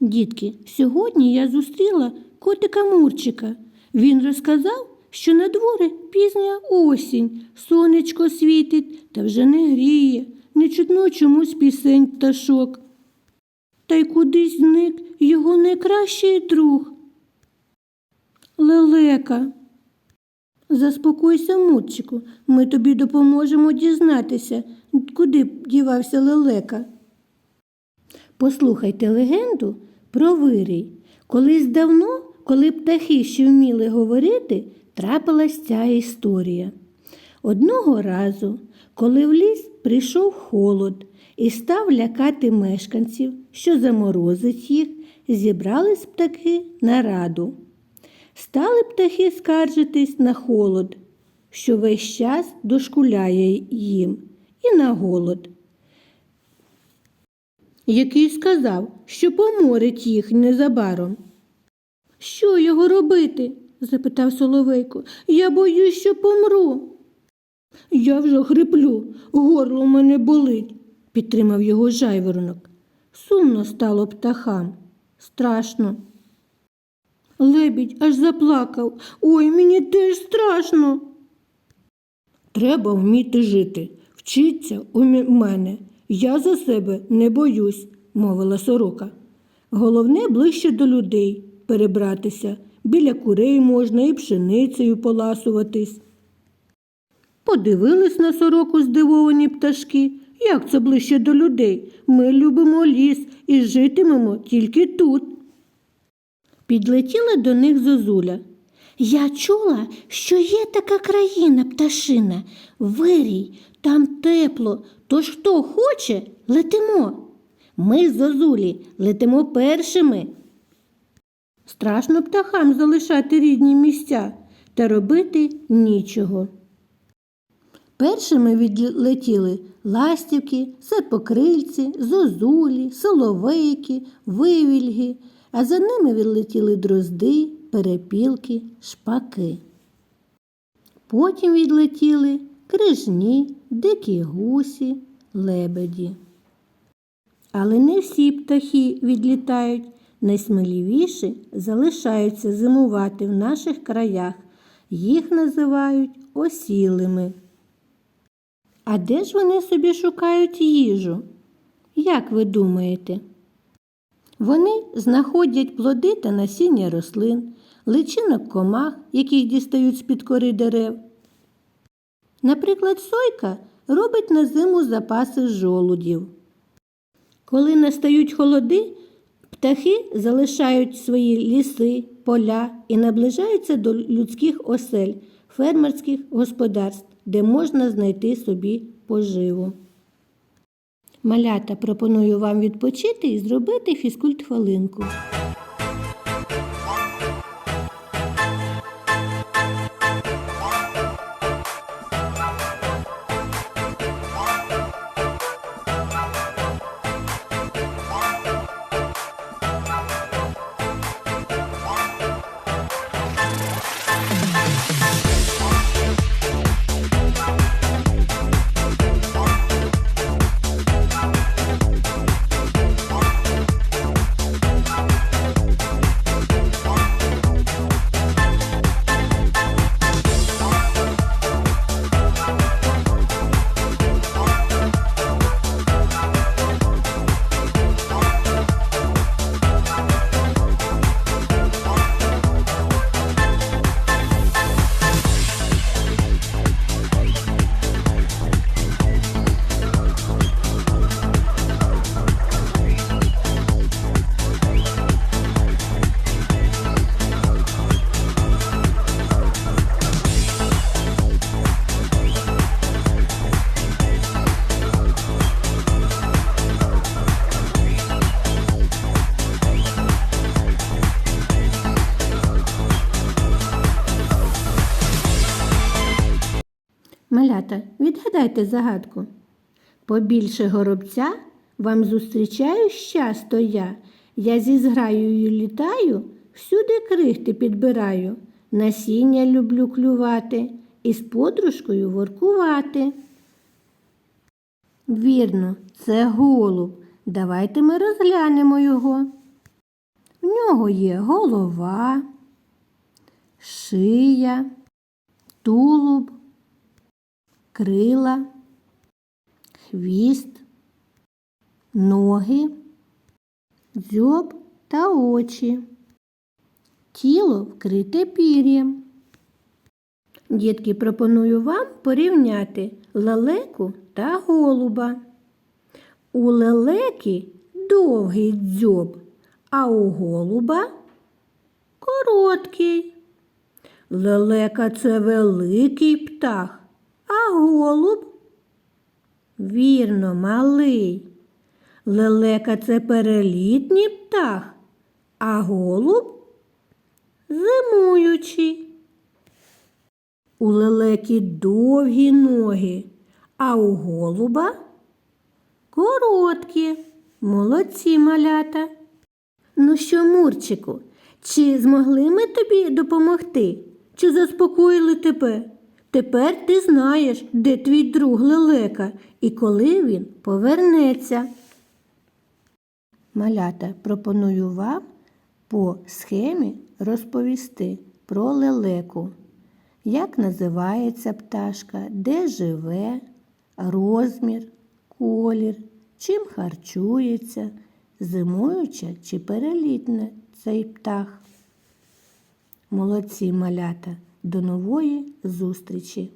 Дітки, сьогодні я зустріла котика Мурчика. Він розказав, що на дворі пізня осінь, сонечко світить та вже не гріє, не чутно чомусь пісень пташок. Та й кудись зник його найкращий друг. Лелека. Заспокойся, Мурчику, ми тобі допоможемо дізнатися, куди дівався лелека. Послухайте легенду про вирій. Колись давно, коли птахи ще вміли говорити, трапилась ця історія. Одного разу, коли в ліс прийшов холод і став лякати мешканців, що заморозить їх, зібрались птахи на раду. Стали птахи скаржитись на холод, що весь час дошкуляє їм, і на голод який сказав, що поморить їх незабаром. Що його робити? запитав Соловейко. Я боюсь, що помру. Я вже хриплю, горло мене болить, підтримав його жайворонок. Сумно стало птахам. Страшно. Лебідь аж заплакав. Ой, мені теж страшно. Треба вміти жити. Вчиться у мене. Я за себе не боюсь, мовила сорока. Головне ближче до людей перебратися. Біля курей можна і пшеницею поласуватись. Подивились на сороку здивовані пташки. Як це ближче до людей? Ми любимо ліс і житимемо тільки тут. Підлетіла до них зозуля. Я чула, що є така країна пташина, вирій, там тепло, тож хто хоче, летимо. Ми з зозулі летимо першими. Страшно птахам залишати рідні місця та робити нічого. Першими відлетіли ластівки, сепокрильці, зозулі, соловейки, вивільги, а за ними відлетіли дрозди, перепілки, шпаки. Потім відлетіли крижні, дикі гусі, лебеді. Але не всі птахи відлітають, найсміливіші залишаються зимувати в наших краях. Їх називають осілими. А де ж вони собі шукають їжу? Як ви думаєте? Вони знаходять плоди та насіння рослин, личинок комах, яких дістають з-під кори дерев. Наприклад, сойка робить на зиму запаси жолудів. Коли настають холоди, птахи залишають свої ліси, поля і наближаються до людських осель, фермерських господарств, де можна знайти собі поживу. Малята пропоную вам відпочити і зробити фізкульт-хвилинку. Малята, відгадайте загадку. Побільше горобця вам зустрічаю щасто я. Я зі зграєю літаю, всюди крихти підбираю. Насіння люблю клювати і з подружкою воркувати. Вірно, це голуб. Давайте ми розглянемо його. В нього є голова, шия, тулуб, крила, хвіст, ноги, дзьоб та очі. Тіло вкрите пір'ям. Дітки, пропоную вам порівняти лелеку та голуба. У лелеки довгий дзьоб, а у голуба короткий. Лелека це великий птах, а голуб вірно, малий. Лелека це перелітній птах, а голуб зимуючий. У лелеки довгі ноги, а у голуба короткі. Молодці малята. Ну що, Мурчику, чи змогли ми тобі допомогти? Чи заспокоїли тебе? Тепер ти знаєш, де твій друг лелека і коли він повернеться. Малята, пропоную вам по схемі розповісти про лелеку. Як називається пташка, де живе, розмір, колір, чим харчується, зимуюча чи перелітне цей птах. Молодці малята! До нової зустрічі!